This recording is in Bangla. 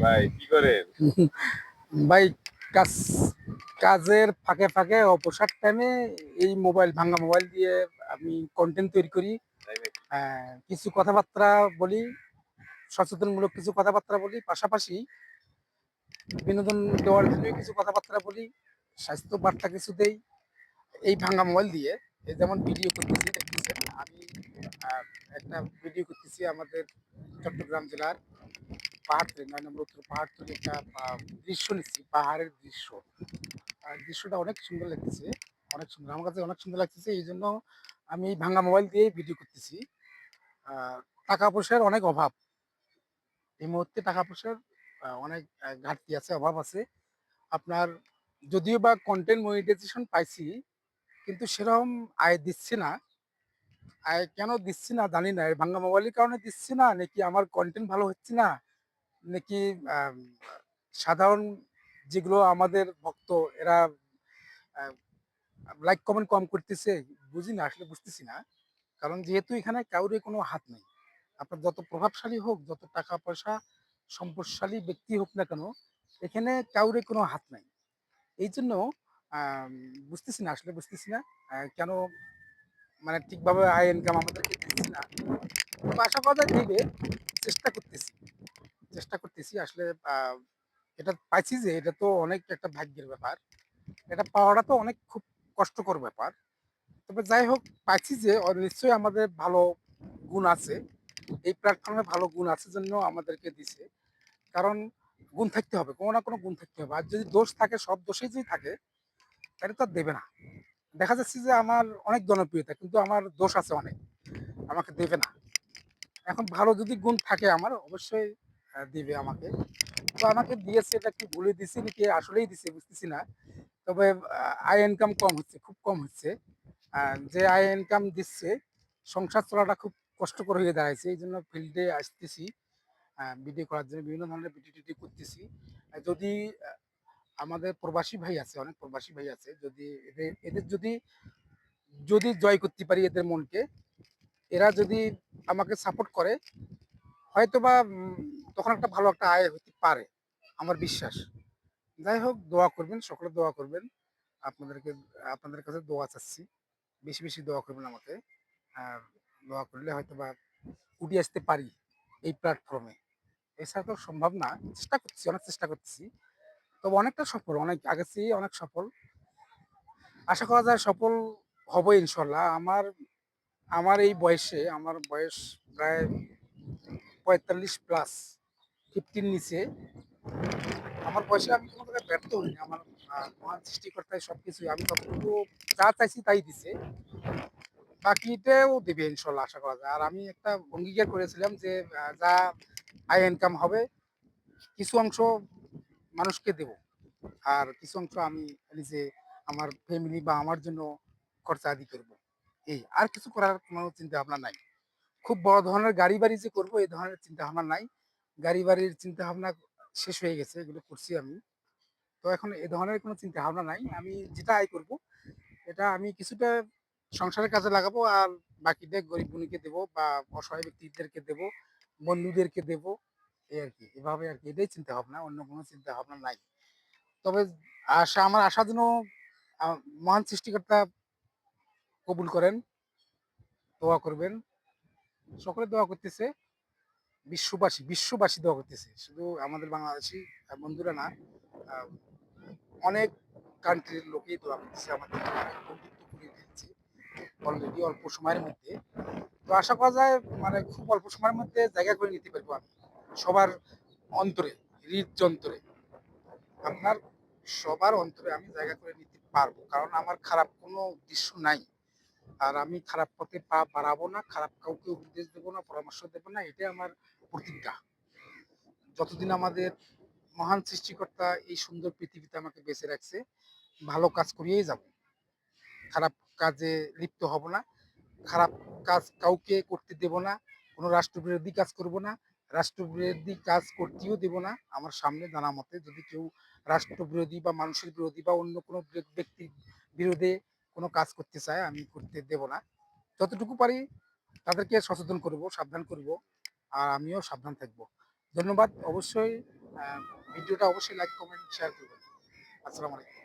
ভাই কি করেন? ভাই কাজ কাজের ফাঁকে ফাঁকে অবসর টাইমে এই মোবাইল ভাঙা মোবাইল দিয়ে আমি কন্টেন্ট তৈরি করি? আহ, কিছু কথাবার্তা বলি সচেতনমূলক কিছু কথাবার্তা বলি পাশাপাশি বিনোদন দেওয়ার জন্য কিছু কথাবার্তা বলি স্বাস্থ্য বার্তা কিছু দেই। এই ভাঙা মোবাইল দিয়ে এই যেমন ভিডিও করতেছি দেখতেছেন আমি একটা ভিডিও করতেছি আমাদের চট্টগ্রাম জেলার পাহাড়তলি নয় নম্বর উত্তর পাহাড়তলি একটা দৃশ্য নিচ্ছি, পাহাড়ের দৃশ্য। দৃশ্যটা অনেক সুন্দর লাগতেছে, অনেক সুন্দর, আমার কাছে অনেক সুন্দর লাগতেছে, এই জন্য আমি ভাঙা মোবাইল দিয়ে ভিডিও করতেছি। টাকা পয়সার অনেক অভাব। এই মুহূর্তে টাকা পয়সার অনেক ঘাটতি আছে, অভাব আছে। আপনার যদিও বা কন্টেন্ট মনিটাইজেশন পাইছি, কিন্তু সেরকম আয় দিচ্ছে না। আয় কেন দিচ্ছি না জানি না ভাঙ্গা মোবাইলের কারণে দিচ্ছি না, নাকি আমার কন্টেন্ট ভালো হচ্ছে না? নাকি সাধারণ যেগুলো আমাদের ভক্ত, এরা লাইক কমেন্ট কম করতেছে, বুঝি না, আসলে বুঝতেছি না। কারণ যেহেতু এখানে কাউরে কোনো হাত নেই। আপনার যত প্রভাবশালী হোক, যত টাকা পয়সা সম্পদশালী ব্যক্তি হোক না কেন, এখানে কাউরে কোনো হাত নাই। এই জন্য বুঝতেছি না, আসলে বুঝতেছি না কেন মানে ঠিকভাবে আয় ইনকাম আমাদেরকে দিচ্ছে না। আশা করা দিবে চেষ্টা করতেছি। চেষ্টা করতেছি। আসলে এটা পাইছি যে এটা তো অনেক একটা ভাগ্যের ব্যাপার। এটা পাওয়াটা তো অনেক খুব কষ্টকর ব্যাপার। তবে যাই হোক, পাইছি যে নিশ্চয়ই আমাদের ভালো গুণ আছে। এই প্ল্যাটফর্মে ভালো গুণ আছে জন্য আমাদেরকে দিছে। কারণ গুণ থাকতে হবে, কোনো না কোনো গুণ থাকতে হবে। আর যদি দোষ থাকে, সব দোষেই যদি থাকে, তাহলে তো দেবে না। দেখা যাচ্ছে যে আমার অনেক জনপ্রিয়তা, কিন্তু আমার দোষ আছে অনেক। আমাকে দেবে না। এখন ভালো যদি গুণ থাকে আমার, অবশ্যই দিবে আমাকে। তো আমাকে দিয়েছে, এটা কি ভুলে দিছে নাকি আসলেই দিছে বুঝতেছি না। তবে আয় ইনকাম কম হচ্ছে, খুব কম হচ্ছে। যে আয় ইনকাম দিচ্ছে, সংসার চলাটা খুব কষ্টকর হয়ে দাঁড়াইছে, এই জন্য ফিল্ডে আসতেছি। ভিডিও করার জন্য বিভিন্ন ধরনের ভিডিও টিডিও করতেছি। যদি আমাদের প্রবাসী ভাই আছে, অনেক প্রবাসী ভাই আছে, যদি এদের এদের যদি যদি জয় করতে পারি এদের মনকে, এরা যদি আমাকে সাপোর্ট করে হয়তোবা তখন একটা ভালো একটা আয় হতে পারে, আমার বিশ্বাস। যাই হোক, দোয়া করবেন, সকলে দোয়া করবেন। আপনাদেরকে, আপনাদের কাছে দোয়া চাচ্ছি। বেশি বেশি দোয়া করবেন আমাকে। আর দোয়া করলে হয়তো বা উঠে আসতে পারি এই প্ল্যাটফর্মে এছাড়া তো সম্ভব না, চেষ্টা করছি, অনেক চেষ্টা করতেছি তবে অনেকটা সফল, অনেক আগে অনেক সফল। আশা করা যায় সফল হব ইনশাল্লাহ। আমার আমার এই বয়সে, আমার বয়স প্রায় পঁয়তাল্লিশ প্লাস ফিফটির নিচে। আমার পয়সা আমি কোনো জায়গায় ব্যর্থ হইনি। আমার মহান সৃষ্টিকর্তায় সবকিছু আমি ততটুকু যা চাইছি তাই দিছে। বাকিটাও দেবে ইনশাল্লাহ, আশা করা যায়। আর আমি একটা অঙ্গীকার করেছিলাম যে যা আয় ইনকাম হবে, কিছু অংশ মানুষকে দেব। আর কিছু অংশ আমি নিজে আমার ফ্যামিলি বা আমার জন্য খরচা আদি করব। এই, আর কিছু করার কোনো চিন্তা ভাবনা নাই। খুব বড় ধরনের গাড়ি বাড়ি যে করব, এই ধরনের চিন্তা ভাবনা নাই। গাড়ি বাড়ির চিন্তা ভাবনা শেষ হয়ে গেছে, এগুলো করছি আমি। তো এখন এ ধরনের কোনো চিন্তা ভাবনা নাই। আমি যেটা আয় করব, এটা আমি কিছুটা সংসারের কাজে লাগাবো আর বাকিটা গরিব গুণীকে দেবো বা অসহায় ব্যক্তিদেরকে দেবো, বন্ধুদেরকে দেবো, এই আর কি। এভাবে আর কি, এটাই চিন্তা ভাবনা অন্য কোনো চিন্তা ভাবনা নাই। তবে আশা, আমার আশা যেন মহান সৃষ্টিকর্তা কবুল করেন, দোয়া করবেন। সকলে দোয়া করতেছে। বিশ্ববাসী বিশ্ববাসী দোয়া করতেছে। শুধু আমাদের বাংলাদেশি বন্ধুরা না অনেক কান্ট্রির লোকেই দোয়া করতেছে আমাদের অলরেডি অল্প সময়ের মধ্যে। তো আশা করা যায় মানে খুব অল্প সময়ের মধ্যে জায়গা করে নিতে পারব আমি, সবার অন্তরে হৃদযন্ত্রে আপনার সবার অন্তরে আমি জায়গা করে নিতে পারব, কারণ আমার খারাপ কোনো উদ্দেশ্য নাই। আর আমি খারাপ পথে পা বাড়াবো না, খারাপ কাউকে উপদেশ দেবো না, পরামর্শ দেবো না, এটাই আমার প্রতিজ্ঞা। যতদিন আমাদের মহান সৃষ্টিকর্তা এই সুন্দর পৃথিবীতে আমাকে বেঁচে রাখছে, ভালো কাজ করিয়েই যাব। খারাপ কাজে লিপ্ত হব না, খারাপ কাজ কাউকে করতে দেব না, কোনো রাষ্ট্রবিরোধী কাজ করব না, রাষ্ট্রবিরোধী কাজ করতেও দেব না। আমার সামনে জানা মতে যদি কেউ রাষ্ট্রবিরোধী বা মানুষের বিরোধী বা অন্য কোনো ব্যক্তির বিরোধে কোনো কাজ করতে চায়, আমি করতে দেব না। যতটুকু পারি তাদেরকে সচেতন করব, সাবধান করব, আর আমিও সাবধান থাকব। ধন্যবাদ। অবশ্যই ভিডিওটা অবশ্যই লাইক কমেন্ট শেয়ার করবেন। আসসালামু আলাইকুম।